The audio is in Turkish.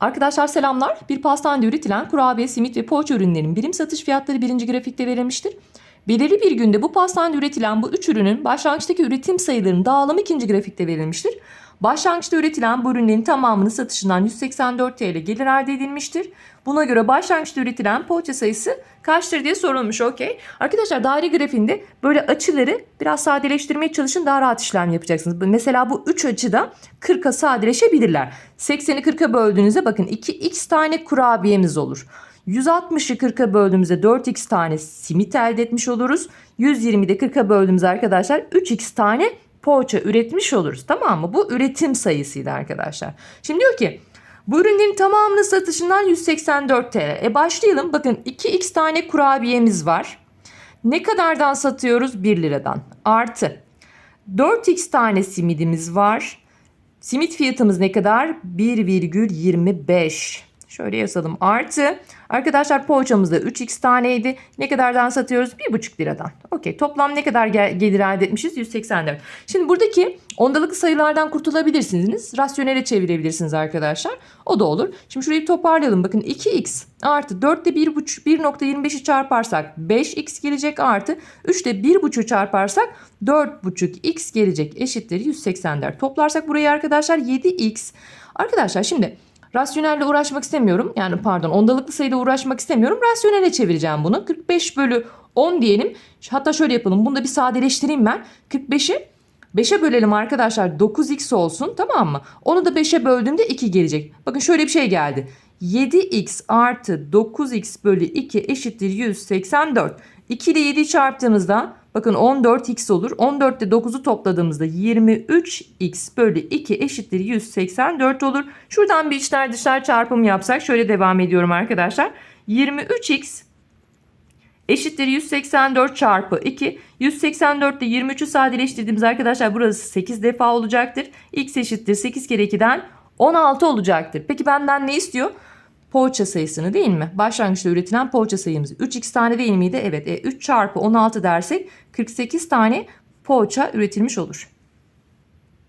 Arkadaşlar selamlar. Bir pastanede üretilen kurabiye, simit ve poğaça ürünlerinin birim satış fiyatları birinci grafikte verilmiştir. Belirli bir günde bu pastanede üretilen bu üç ürünün başlangıçtaki üretim sayılarının dağılımı ikinci grafikte verilmiştir. Başlangıçta üretilen bu ürünlerin tamamının satışından 184 TL gelir elde edilmiştir. Buna göre başlangıçta üretilen poğaça sayısı kaçtır diye sorulmuş. Okey. Arkadaşlar daire grafiğinde böyle açıları biraz sadeleştirmeye çalışın daha rahat işlem yapacaksınız. Mesela bu 3 açıda 40'a sadeleşebilirler. 80'i 40'a böldüğünüzde bakın 2x tane kurabiyemiz olur. 160'ı 40'a böldüğümüzde 4x tane simit elde etmiş oluruz. 120'yi de 40'a böldüğümüzde arkadaşlar 3x tane poğaça üretmiş oluruz. Tamam mı? Bu üretim sayısıydı arkadaşlar. Şimdi diyor ki bu ürünlerin tamamının satışından 184 TL. E başlayalım. Bakın 2x tane kurabiyemiz var. Ne kadardan satıyoruz? 1 liradan. Artı 4x tane simidimiz var. Simit fiyatımız ne kadar? 1,25. Şöyle yazalım. Artı arkadaşlar poğaçamız da 3x taneydi. Ne kadardan satıyoruz? 1,5 liradan. Okey. Toplam ne kadar gel- gelir elde etmişiz? 184. Şimdi buradaki ondalıklı sayılardan kurtulabilirsiniz. Rasyonele çevirebilirsiniz arkadaşlar. O da olur. Şimdi şurayı toparlayalım. Bakın 2x artı 4 ile 1,5 1.25'i çarparsak 5x gelecek artı 3 ile 1,5'u çarparsak 4,5x gelecek eşittir 184. Toplarsak burayı arkadaşlar 7x. Arkadaşlar şimdi Rasyonelle uğraşmak istemiyorum. Yani pardon ondalıklı sayıyla uğraşmak istemiyorum. Rasyonele çevireceğim bunu. 45 bölü 10 diyelim. Hatta şöyle yapalım. Bunu da bir sadeleştireyim ben. 45'i 5'e bölelim arkadaşlar 9x olsun tamam mı? Onu da 5'e böldüğümde 2 gelecek. Bakın şöyle bir şey geldi. 7x artı 9x bölü 2 eşittir 184. 2 ile 7'yi çarptığımızda bakın 14x olur. 14 ile 9'u topladığımızda 23x bölü 2 eşittir 184 olur. Şuradan bir içler dışlar çarpımı yapsak şöyle devam ediyorum arkadaşlar. 23x eşittir 184 çarpı 2. 184 ile 23'ü sadeleştirdiğimiz arkadaşlar burası 8 defa olacaktır. x eşittir 8 kere 2'den 16 olacaktır. Peki benden ne istiyor? Poğaça sayısını değil mi? Başlangıçta üretilen poğaça sayımız 3x tane değil miydi? Evet. E, 3 çarpı 16 dersek 48 tane poğaça üretilmiş olur.